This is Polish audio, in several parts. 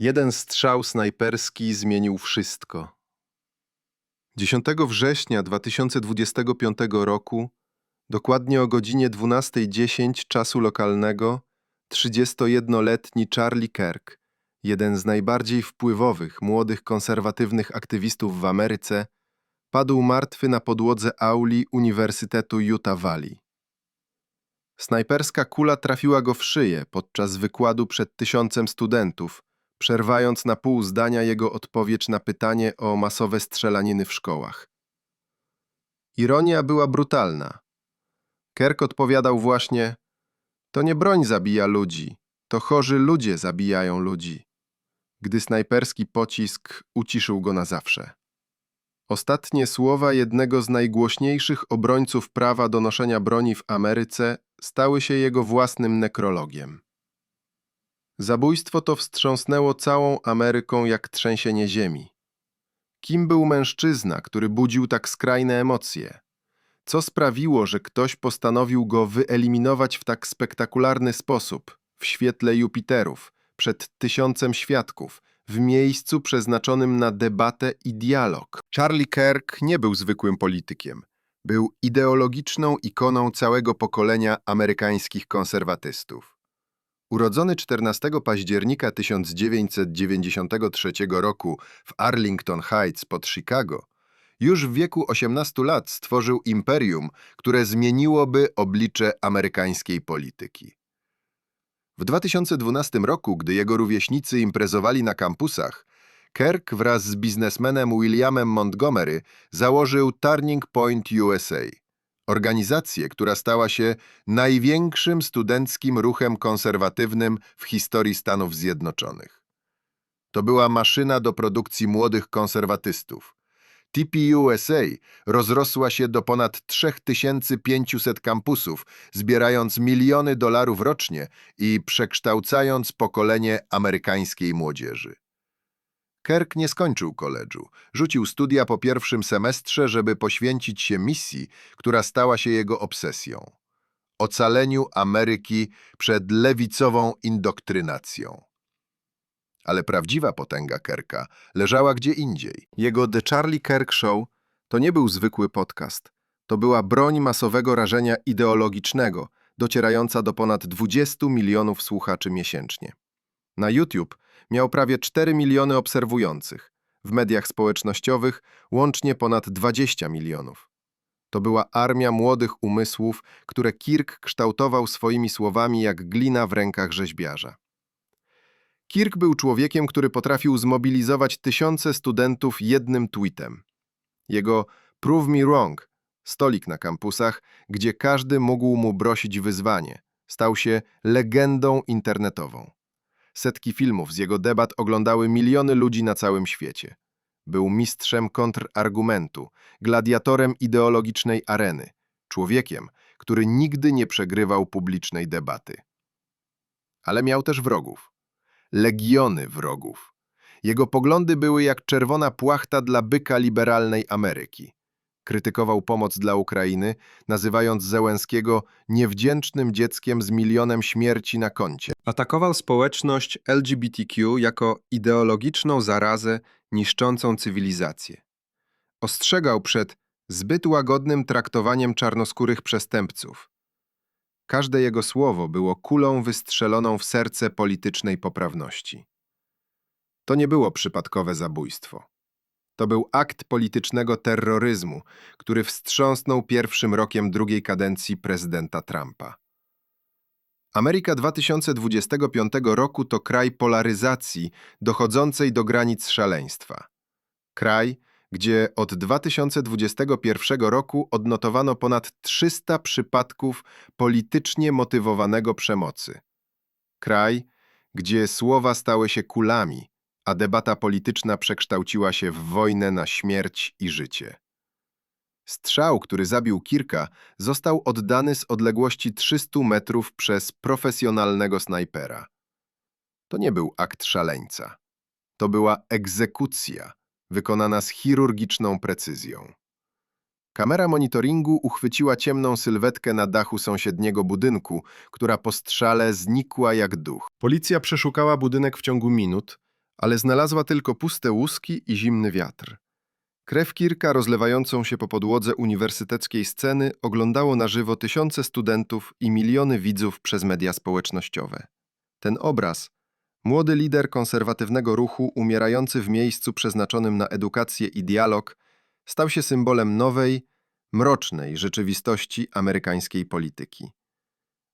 Jeden strzał snajperski zmienił wszystko. 10 września 2025 roku, dokładnie o godzinie 12.10 czasu lokalnego, 31-letni Charlie Kirk, jeden z najbardziej wpływowych młodych konserwatywnych aktywistów w Ameryce, padł martwy na podłodze auli Uniwersytetu Utah Valley. Snajperska kula trafiła go w szyję podczas wykładu przed tysiącem studentów, przerwając na pół zdania jego odpowiedź na pytanie o masowe strzelaniny w szkołach. Ironia była brutalna. Kerk odpowiadał właśnie: To nie broń zabija ludzi, to chorzy ludzie zabijają ludzi. Gdy snajperski pocisk uciszył go na zawsze. Ostatnie słowa jednego z najgłośniejszych obrońców prawa do noszenia broni w Ameryce stały się jego własnym nekrologiem. Zabójstwo to wstrząsnęło całą Ameryką jak trzęsienie ziemi. Kim był mężczyzna, który budził tak skrajne emocje? Co sprawiło, że ktoś postanowił go wyeliminować w tak spektakularny sposób, w świetle Jupiterów, przed tysiącem świadków, w miejscu przeznaczonym na debatę i dialog? Charlie Kirk nie był zwykłym politykiem. Był ideologiczną ikoną całego pokolenia amerykańskich konserwatystów. Urodzony 14 października 1993 roku w Arlington Heights pod Chicago, już w wieku 18 lat stworzył imperium, które zmieniłoby oblicze amerykańskiej polityki. W 2012 roku, gdy jego rówieśnicy imprezowali na kampusach, Kirk wraz z biznesmenem Williamem Montgomery założył Turning Point USA, organizację, która stała się największym studenckim ruchem konserwatywnym w historii Stanów Zjednoczonych. To była maszyna do produkcji młodych konserwatystów. TPUSA rozrosła się do ponad 3500 kampusów, zbierając miliony dolarów rocznie i przekształcając pokolenie amerykańskiej młodzieży. Kirk nie skończył koledżu. Rzucił studia po pierwszym semestrze, żeby poświęcić się misji, która stała się jego obsesją. Ocaleniu Ameryki przed lewicową indoktrynacją. Ale prawdziwa potęga Kerka leżała gdzie indziej. Jego The Charlie Kirk Show to nie był zwykły podcast. To była broń masowego rażenia ideologicznego, docierająca do ponad 20 milionów słuchaczy miesięcznie. Na YouTube miał prawie 4 miliony obserwujących, w mediach społecznościowych łącznie ponad 20 milionów. To była armia młodych umysłów, które Kirk kształtował swoimi słowami jak glina w rękach rzeźbiarza. Kirk był człowiekiem, który potrafił zmobilizować tysiące studentów jednym tweetem. Jego Prove Me Wrong, stolik na kampusach, gdzie każdy mógł mu brosić wyzwanie, stał się legendą internetową. Setki filmów z jego debat oglądały miliony ludzi na całym świecie. Był mistrzem kontrargumentu, gladiatorem ideologicznej areny, człowiekiem, który nigdy nie przegrywał publicznej debaty. Ale miał też wrogów. Legiony wrogów. Jego poglądy były jak czerwona płachta dla byka liberalnej Ameryki. Krytykował pomoc dla Ukrainy, nazywając Zełenskiego niewdzięcznym dzieckiem z milionem śmierci na koncie. Atakował społeczność LGBTQ jako ideologiczną zarazę niszczącą cywilizację. Ostrzegał przed zbyt łagodnym traktowaniem czarnoskórych przestępców. Każde jego słowo było kulą wystrzeloną w serce politycznej poprawności. To nie było przypadkowe zabójstwo. To był akt politycznego terroryzmu, który wstrząsnął pierwszym rokiem drugiej kadencji prezydenta Trumpa. Ameryka 2025 roku to kraj polaryzacji dochodzącej do granic szaleństwa. Kraj, gdzie od 2021 roku odnotowano ponad 300 przypadków politycznie motywowanego przemocy. Kraj, gdzie słowa stały się kulami, a debata polityczna przekształciła się w wojnę na śmierć i życie. Strzał, który zabił Kirka, został oddany z odległości 300 metrów przez profesjonalnego snajpera. To nie był akt szaleńca. To była egzekucja, wykonana z chirurgiczną precyzją. Kamera monitoringu uchwyciła ciemną sylwetkę na dachu sąsiedniego budynku, która po strzale znikła jak duch. Policja przeszukała budynek w ciągu minut, ale znalazła tylko puste łuski i zimny wiatr. Krew Kirka rozlewającą się po podłodze uniwersyteckiej sceny oglądało na żywo tysiące studentów i miliony widzów przez media społecznościowe. Ten obraz, młody lider konserwatywnego ruchu umierający w miejscu przeznaczonym na edukację i dialog, stał się symbolem nowej, mrocznej rzeczywistości amerykańskiej polityki.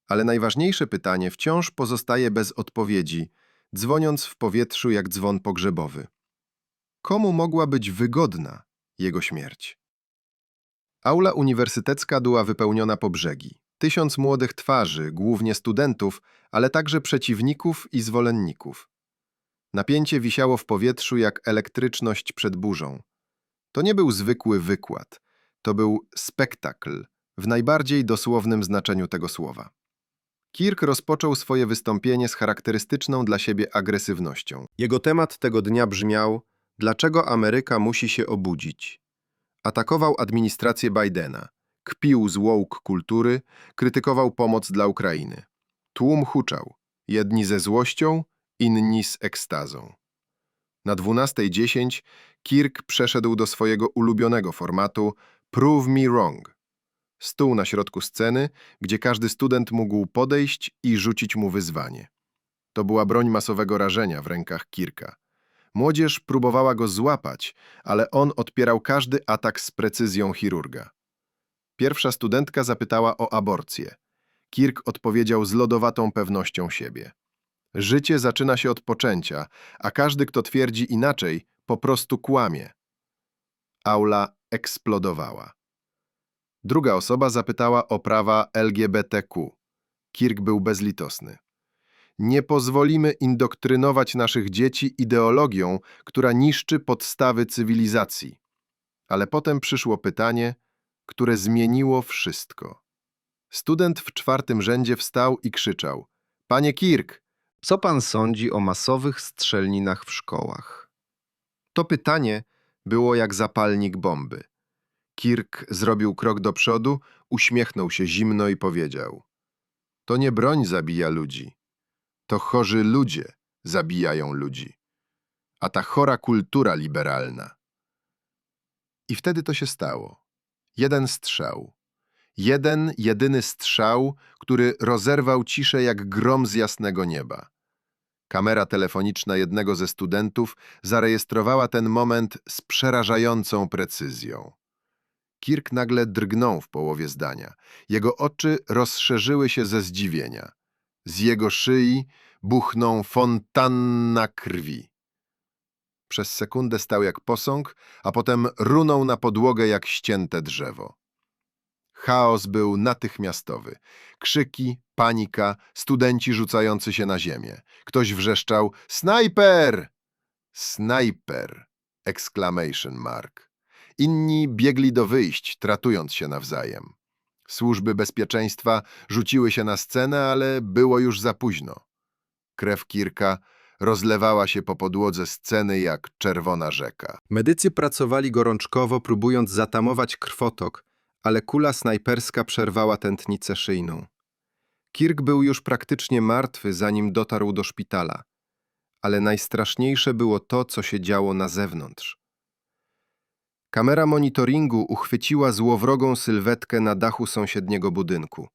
Ale najważniejsze pytanie wciąż pozostaje bez odpowiedzi, dzwoniąc w powietrzu jak dzwon pogrzebowy. Komu mogła być wygodna jego śmierć? Aula uniwersytecka była wypełniona po brzegi. Tysiąc młodych twarzy, głównie studentów, ale także przeciwników i zwolenników. Napięcie wisiało w powietrzu jak elektryczność przed burzą. To nie był zwykły wykład, to był spektakl w najbardziej dosłownym znaczeniu tego słowa. Kirk rozpoczął swoje wystąpienie z charakterystyczną dla siebie agresywnością. Jego temat tego dnia brzmiał: Dlaczego Ameryka musi się obudzić? Atakował administrację Bidena, kpił z woke kultury, krytykował pomoc dla Ukrainy. Tłum huczał, jedni ze złością, inni z ekstazą. Na 12.10 Kirk przeszedł do swojego ulubionego formatu Prove Me Wrong. Stół na środku sceny, gdzie każdy student mógł podejść i rzucić mu wyzwanie. To była broń masowego rażenia w rękach Kirka. Młodzież próbowała go złapać, ale on odpierał każdy atak z precyzją chirurga. Pierwsza studentka zapytała o aborcję. Kirk odpowiedział z lodowatą pewnością siebie. Życie zaczyna się od poczęcia, a każdy, kto twierdzi inaczej, po prostu kłamie. Aula eksplodowała. Druga osoba zapytała o prawa LGBTQ. Kirk był bezlitosny. Nie pozwolimy indoktrynować naszych dzieci ideologią, która niszczy podstawy cywilizacji. Ale potem przyszło pytanie, które zmieniło wszystko. Student w czwartym rzędzie wstał i krzyczał: Panie Kirk, co pan sądzi o masowych strzelninach w szkołach? To pytanie było jak zapalnik bomby. Kirk zrobił krok do przodu, uśmiechnął się zimno i powiedział: To nie broń zabija ludzi. To chorzy ludzie zabijają ludzi. A ta chora kultura liberalna. I wtedy to się stało. Jeden strzał. Jeden, jedyny strzał, który rozerwał ciszę jak grom z jasnego nieba. Kamera telefoniczna jednego ze studentów zarejestrowała ten moment z przerażającą precyzją. Kirk nagle drgnął w połowie zdania. Jego oczy rozszerzyły się ze zdziwienia. Z jego szyi buchnął fontanna krwi. Przez sekundę stał jak posąg, a potem runął na podłogę jak ścięte drzewo. Chaos był natychmiastowy. Krzyki, panika, studenci rzucający się na ziemię. Ktoś wrzeszczał – snajper! Snajper! Exclamation mark. Inni biegli do wyjść, tratując się nawzajem. Służby bezpieczeństwa rzuciły się na scenę, ale było już za późno. Krew Kirka rozlewała się po podłodze sceny jak czerwona rzeka. Medycy pracowali gorączkowo, próbując zatamować krwotok, ale kula snajperska przerwała tętnicę szyjną. Kirk był już praktycznie martwy, zanim dotarł do szpitala. Ale najstraszniejsze było to, co się działo na zewnątrz. Kamera monitoringu uchwyciła złowrogą sylwetkę na dachu sąsiedniego budynku.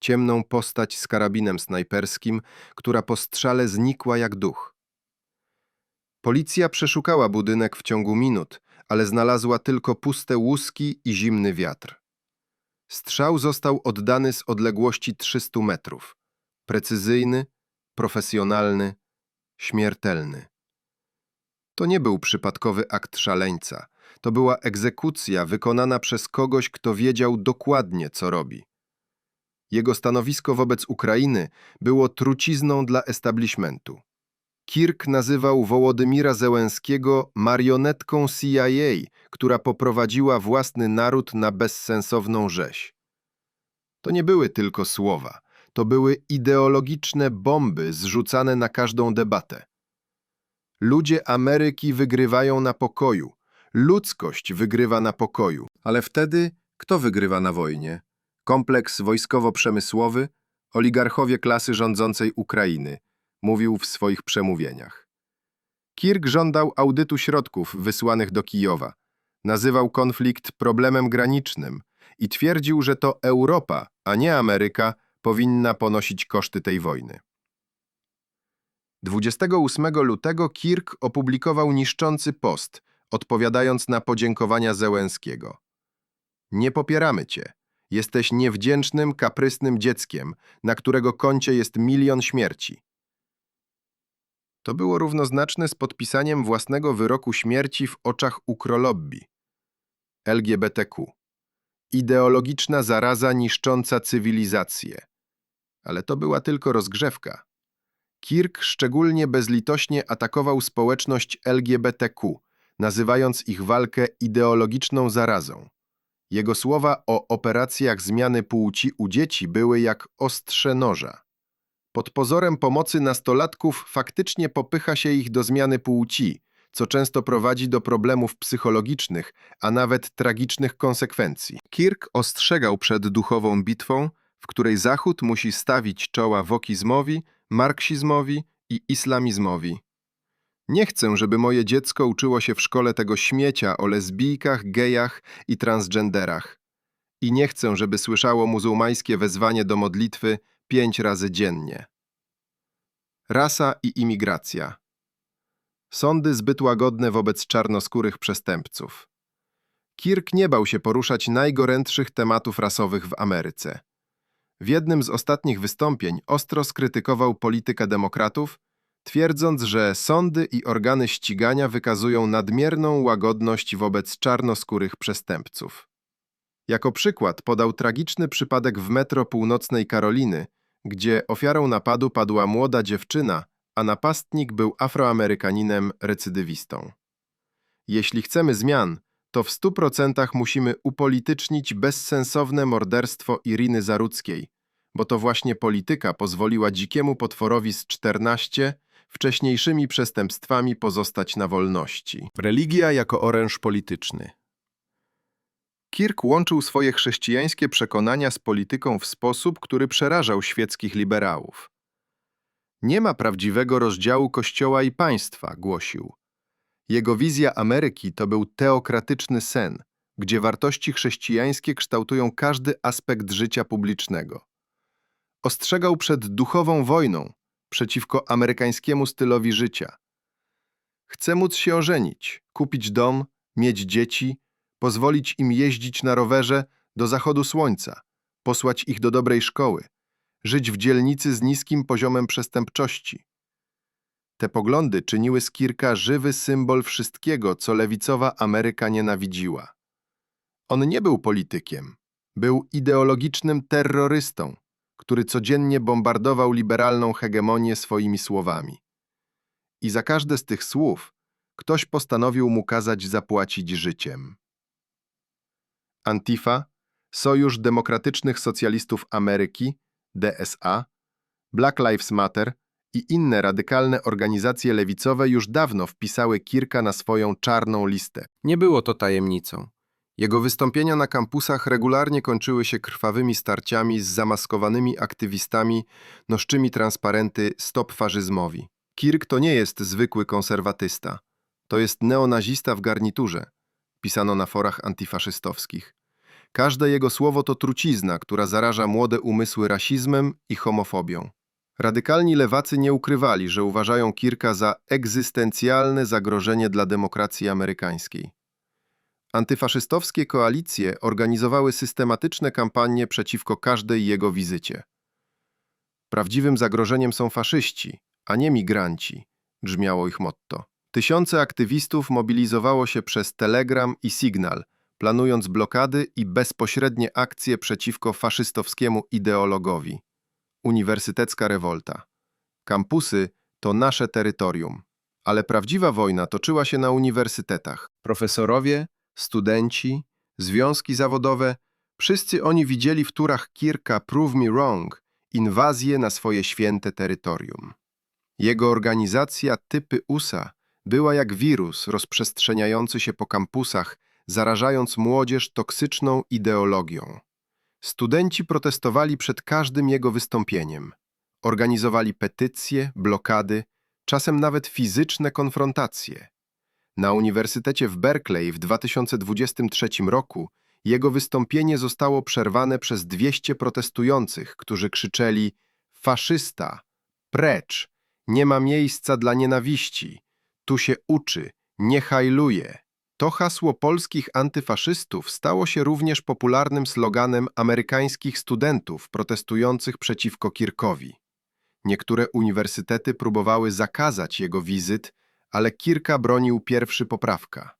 Ciemną postać z karabinem snajperskim, która po strzale znikła jak duch. Policja przeszukała budynek w ciągu minut, ale znalazła tylko puste łuski i zimny wiatr. Strzał został oddany z odległości 300 metrów. Precyzyjny, profesjonalny, śmiertelny. To nie był przypadkowy akt szaleńca. To była egzekucja wykonana przez kogoś, kto wiedział dokładnie, co robi. Jego stanowisko wobec Ukrainy było trucizną dla establishmentu. Kirk nazywał Wołodymira Zełenskiego marionetką CIA, która poprowadziła własny naród na bezsensowną rzeź. To nie były tylko słowa, to były ideologiczne bomby zrzucane na każdą debatę. Ludzie Ameryki wygrywają na pokoju, ludzkość wygrywa na pokoju, ale wtedy kto wygrywa na wojnie? Kompleks wojskowo-przemysłowy, oligarchowie klasy rządzącej Ukrainy – mówił w swoich przemówieniach. Kirk żądał audytu środków wysłanych do Kijowa. Nazywał konflikt problemem granicznym i twierdził, że to Europa, a nie Ameryka, powinna ponosić koszty tej wojny. 28 lutego Kirk opublikował niszczący post, odpowiadając na podziękowania Zełenskiego. Nie popieramy cię. Jesteś niewdzięcznym, kaprysnym dzieckiem, na którego koncie jest milion śmierci. To było równoznaczne z podpisaniem własnego wyroku śmierci w oczach ukrolobbi. LGBTQ. Ideologiczna zaraza niszcząca cywilizację. Ale to była tylko rozgrzewka. Kirk szczególnie bezlitośnie atakował społeczność LGBTQ, nazywając ich walkę ideologiczną zarazą. Jego słowa o operacjach zmiany płci u dzieci były jak ostrze noża. Pod pozorem pomocy nastolatków faktycznie popycha się ich do zmiany płci, co często prowadzi do problemów psychologicznych, a nawet tragicznych konsekwencji. Kirk ostrzegał przed duchową bitwą, w której Zachód musi stawić czoła wokizmowi, marksizmowi i islamizmowi. Nie chcę, żeby moje dziecko uczyło się w szkole tego śmiecia o lesbijkach, gejach i transgenderach. I nie chcę, żeby słyszało muzułmańskie wezwanie do modlitwy pięć razy dziennie. Rasa i imigracja. Sądy zbyt łagodne wobec czarnoskórych przestępców. Kirk nie bał się poruszać najgorętszych tematów rasowych w Ameryce. W jednym z ostatnich wystąpień ostro skrytykował politykę demokratów, twierdząc, że sądy i organy ścigania wykazują nadmierną łagodność wobec czarnoskórych przestępców. Jako przykład podał tragiczny przypadek w metro północnej Karoliny, gdzie ofiarą napadu padła młoda dziewczyna, a napastnik był afroamerykaninem recydywistą. Jeśli chcemy zmian, to w stu procentach musimy upolitycznić bezsensowne morderstwo Iriny Zarudzkiej, bo to właśnie polityka pozwoliła dzikiemu potworowi z 14 wcześniejszymi przestępstwami pozostać na wolności. Religia jako oręż polityczny. Kirk łączył swoje chrześcijańskie przekonania z polityką w sposób, który przerażał świeckich liberałów. Nie ma prawdziwego rozdziału Kościoła i państwa, głosił. Jego wizja Ameryki to był teokratyczny sen, gdzie wartości chrześcijańskie kształtują każdy aspekt życia publicznego. Ostrzegał przed duchową wojną przeciwko amerykańskiemu stylowi życia. Chcę móc się ożenić, kupić dom, mieć dzieci, pozwolić im jeździć na rowerze do zachodu słońca, posłać ich do dobrej szkoły, żyć w dzielnicy z niskim poziomem przestępczości. Te poglądy czyniły z Kirka żywy symbol wszystkiego, co lewicowa Ameryka nienawidziła. On nie był politykiem, był ideologicznym terrorystą, który codziennie bombardował liberalną hegemonię swoimi słowami. I za każde z tych słów ktoś postanowił mu kazać zapłacić życiem. Antifa, Sojusz Demokratycznych Socjalistów Ameryki, DSA, Black Lives Matter i inne radykalne organizacje lewicowe już dawno wpisały Kirka na swoją czarną listę. Nie było to tajemnicą. Jego wystąpienia na kampusach regularnie kończyły się krwawymi starciami z zamaskowanymi aktywistami noszczymi transparenty Stop faszyzmowi. Kirk to nie jest zwykły konserwatysta. To jest neonazista w garniturze, pisano na forach antyfaszystowskich. Każde jego słowo to trucizna, która zaraża młode umysły rasizmem i homofobią. Radykalni lewacy nie ukrywali, że uważają Kirka za egzystencjalne zagrożenie dla demokracji amerykańskiej. Antyfaszystowskie koalicje organizowały systematyczne kampanie przeciwko każdej jego wizycie. Prawdziwym zagrożeniem są faszyści, a nie migranci, brzmiało ich motto. Tysiące aktywistów mobilizowało się przez Telegram i Signal, planując blokady i bezpośrednie akcje przeciwko faszystowskiemu ideologowi. Uniwersytecka rewolta. Kampusy to nasze terytorium. Ale prawdziwa wojna toczyła się na uniwersytetach. Profesorowie, studenci, związki zawodowe, wszyscy oni widzieli w turach Kirka Prove Me Wrong inwazję na swoje święte terytorium. Jego organizacja typy USA była jak wirus rozprzestrzeniający się po kampusach, zarażając młodzież toksyczną ideologią. Studenci protestowali przed każdym jego wystąpieniem. Organizowali petycje, blokady, czasem nawet fizyczne konfrontacje. Na Uniwersytecie w Berkeley w 2023 roku jego wystąpienie zostało przerwane przez 200 protestujących, którzy krzyczeli faszysta, precz, nie ma miejsca dla nienawiści, tu się uczy, nie hajluje. To hasło polskich antyfaszystów stało się również popularnym sloganem amerykańskich studentów protestujących przeciwko Kirkowi. Niektóre uniwersytety próbowały zakazać jego wizyt, ale Kirka bronił pierwszy poprawka.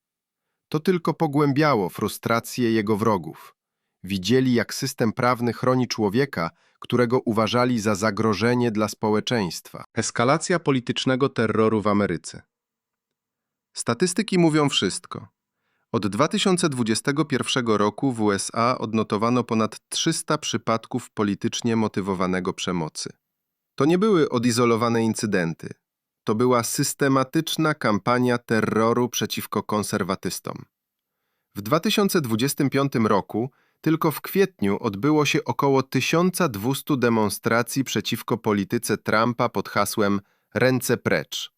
To tylko pogłębiało frustrację jego wrogów. Widzieli, jak system prawny chroni człowieka, którego uważali za zagrożenie dla społeczeństwa. Eskalacja politycznego terroru w Ameryce. Statystyki mówią wszystko. Od 2021 roku w USA odnotowano ponad 300 przypadków politycznie motywowanego przemocy. To nie były odizolowane incydenty. To była systematyczna kampania terroru przeciwko konserwatystom. W 2025 roku tylko w kwietniu odbyło się około 1200 demonstracji przeciwko polityce Trumpa pod hasłem Ręce precz.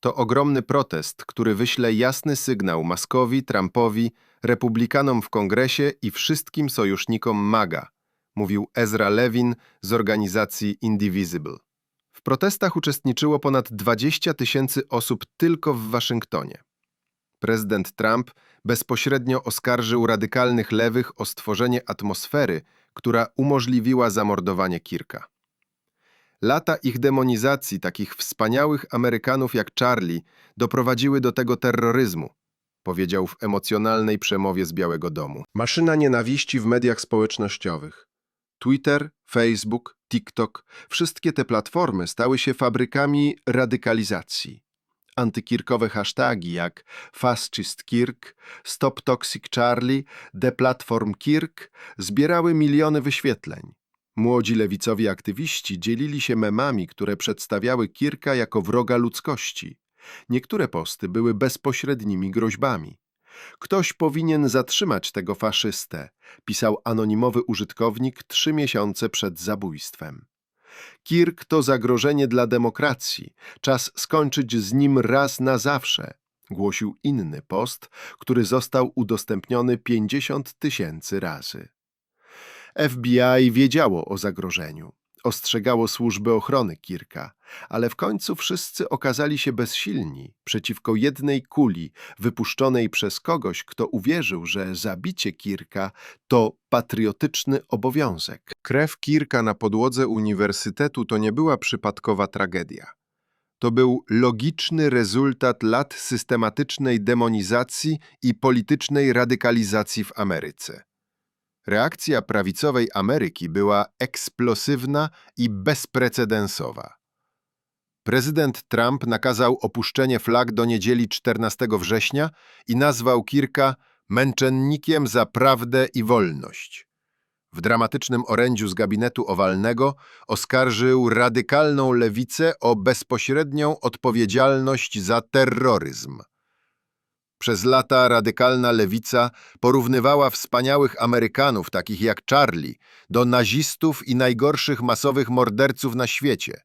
To ogromny protest, który wyśle jasny sygnał Maskowi, Trumpowi, republikanom w kongresie i wszystkim sojusznikom MAGA, mówił Ezra Levin z organizacji Indivisible. Protestach uczestniczyło ponad 20 tysięcy osób tylko w Waszyngtonie. Prezydent Trump bezpośrednio oskarżył radykalnych lewych o stworzenie atmosfery, która umożliwiła zamordowanie Kirka. Lata ich demonizacji takich wspaniałych Amerykanów jak Charlie doprowadziły do tego terroryzmu, powiedział w emocjonalnej przemowie z Białego Domu. Maszyna nienawiści w mediach społecznościowych. Twitter, Facebook, TikTok, wszystkie te platformy stały się fabrykami radykalizacji. Antykirkowe hasztagi jak Fascist Kirk, Stop Toxic Charlie, Kirk zbierały miliony wyświetleń. Młodzi lewicowi aktywiści dzielili się memami, które przedstawiały Kirka jako wroga ludzkości. Niektóre posty były bezpośrednimi groźbami. Ktoś powinien zatrzymać tego faszystę, pisał anonimowy użytkownik trzy miesiące przed zabójstwem. Kirk to zagrożenie dla demokracji, czas skończyć z nim raz na zawsze, głosił inny post, który został udostępniony 50 tysięcy razy. FBI wiedziało o zagrożeniu. Ostrzegało służby ochrony Kirka, ale w końcu wszyscy okazali się bezsilni przeciwko jednej kuli wypuszczonej przez kogoś, kto uwierzył, że zabicie Kirka to patriotyczny obowiązek. Krew Kirka na podłodze uniwersytetu to nie była przypadkowa tragedia. To był logiczny rezultat lat systematycznej demonizacji i politycznej radykalizacji w Ameryce. Reakcja prawicowej Ameryki była eksplosywna i bezprecedensowa. Prezydent Trump nakazał opuszczenie flag do niedzieli 14 września i nazwał Kirka męczennikiem za prawdę i wolność. W dramatycznym orędziu z gabinetu owalnego oskarżył radykalną lewicę o bezpośrednią odpowiedzialność za terroryzm. Przez lata radykalna lewica porównywała wspaniałych Amerykanów, takich jak Charlie, do nazistów i najgorszych masowych morderców na świecie,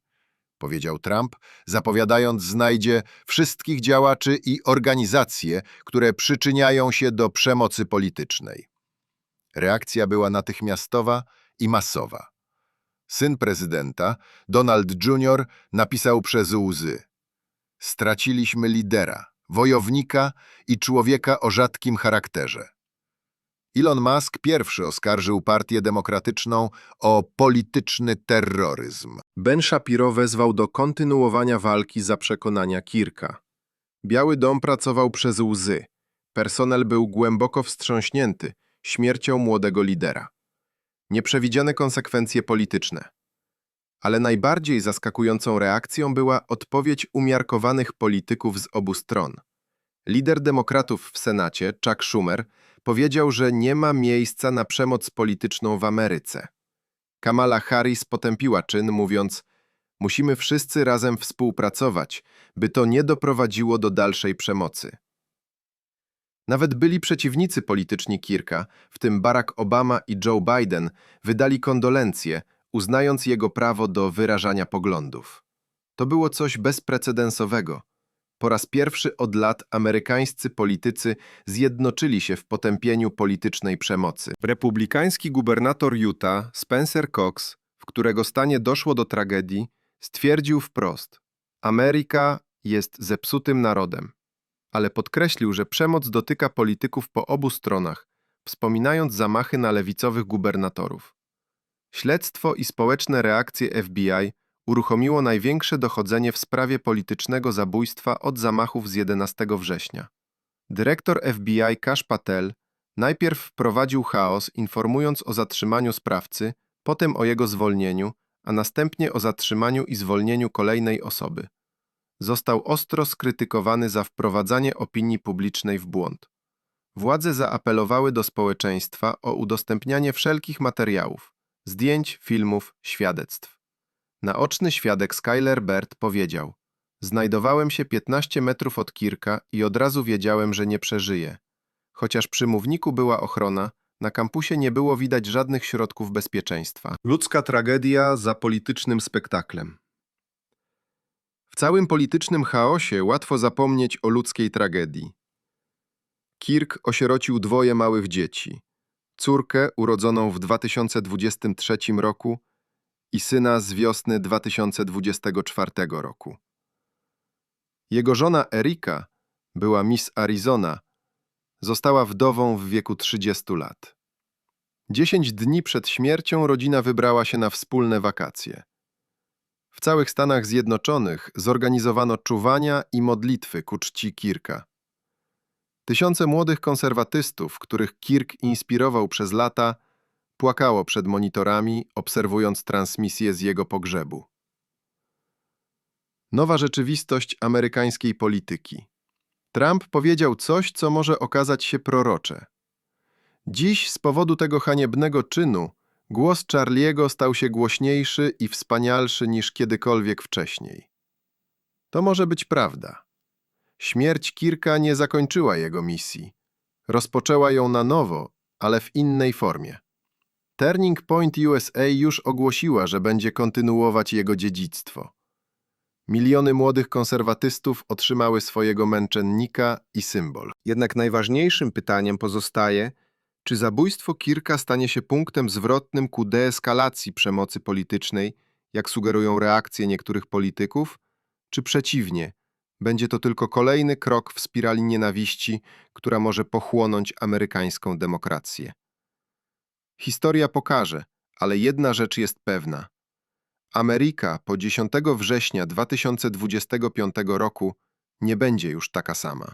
powiedział Trump, zapowiadając znajdzie wszystkich działaczy i organizacje, które przyczyniają się do przemocy politycznej. Reakcja była natychmiastowa i masowa. Syn prezydenta, Donald Jr., napisał przez łzy: Straciliśmy lidera wojownika i człowieka o rzadkim charakterze. Elon Musk pierwszy oskarżył Partię Demokratyczną o polityczny terroryzm. Ben Shapiro wezwał do kontynuowania walki za przekonania Kirka. Biały Dom pracował przez łzy. Personel był głęboko wstrząśnięty śmiercią młodego lidera. Nieprzewidziane konsekwencje polityczne. Ale najbardziej zaskakującą reakcją była odpowiedź umiarkowanych polityków z obu stron. Lider demokratów w Senacie, Chuck Schumer, powiedział, że nie ma miejsca na przemoc polityczną w Ameryce. Kamala Harris potępiła czyn, mówiąc: Musimy wszyscy razem współpracować, by to nie doprowadziło do dalszej przemocy. Nawet byli przeciwnicy polityczni Kirka, w tym Barack Obama i Joe Biden, wydali kondolencje, uznając jego prawo do wyrażania poglądów. To było coś bezprecedensowego. Po raz pierwszy od lat amerykańscy politycy zjednoczyli się w potępieniu politycznej przemocy. Republikański gubernator Utah, Spencer Cox, w którego stanie doszło do tragedii, stwierdził wprost: Ameryka jest zepsutym narodem. Ale podkreślił, że przemoc dotyka polityków po obu stronach, wspominając zamachy na lewicowych gubernatorów. Śledztwo i społeczne reakcje FBI uruchomiło największe dochodzenie w sprawie politycznego zabójstwa od zamachów z 11 września. Dyrektor FBI Kash Patel najpierw wprowadził chaos, informując o zatrzymaniu sprawcy, potem o jego zwolnieniu, a następnie o zatrzymaniu i zwolnieniu kolejnej osoby. Został ostro skrytykowany za wprowadzanie opinii publicznej w błąd. Władze zaapelowały do społeczeństwa o udostępnianie wszelkich materiałów, zdjęć, filmów, świadectw. Naoczny świadek Skyler Bird powiedział: Znajdowałem się 15 metrów od Kirka i od razu wiedziałem, że nie przeżyję. Chociaż przy mówniku była ochrona, na kampusie nie było widać żadnych środków bezpieczeństwa. Ludzka tragedia za politycznym spektaklem. W całym politycznym chaosie łatwo zapomnieć o ludzkiej tragedii. Kirk osierocił dwoje małych dzieci: córkę urodzoną w 2023 roku i syna z wiosny 2024 roku. Jego żona Erika była Miss Arizona, została wdową w wieku 30 lat. Dziesięć dni przed śmiercią rodzina wybrała się na wspólne wakacje. W całych Stanach Zjednoczonych zorganizowano czuwania i modlitwy ku czci Kirka. Tysiące młodych konserwatystów, których Kirk inspirował przez lata, płakało przed monitorami, obserwując transmisję z jego pogrzebu. Nowa rzeczywistość amerykańskiej polityki. Trump powiedział coś, co może okazać się prorocze. Dziś z powodu tego haniebnego czynu głos Charliego stał się głośniejszy i wspanialszy niż kiedykolwiek wcześniej. To może być prawda. Śmierć Kirka nie zakończyła jego misji. Rozpoczęła ją na nowo, ale w innej formie. Turning Point USA już ogłosiła, że będzie kontynuować jego dziedzictwo. Miliony młodych konserwatystów otrzymały swojego męczennika i symbol. Jednak najważniejszym pytaniem pozostaje, czy zabójstwo Kirka stanie się punktem zwrotnym ku deeskalacji przemocy politycznej, jak sugerują reakcje niektórych polityków, czy przeciwnie, będzie to tylko kolejny krok w spirali nienawiści, która może pochłonąć amerykańską demokrację. Historia pokaże, ale jedna rzecz jest pewna. Ameryka po 10 września 2025 roku nie będzie już taka sama.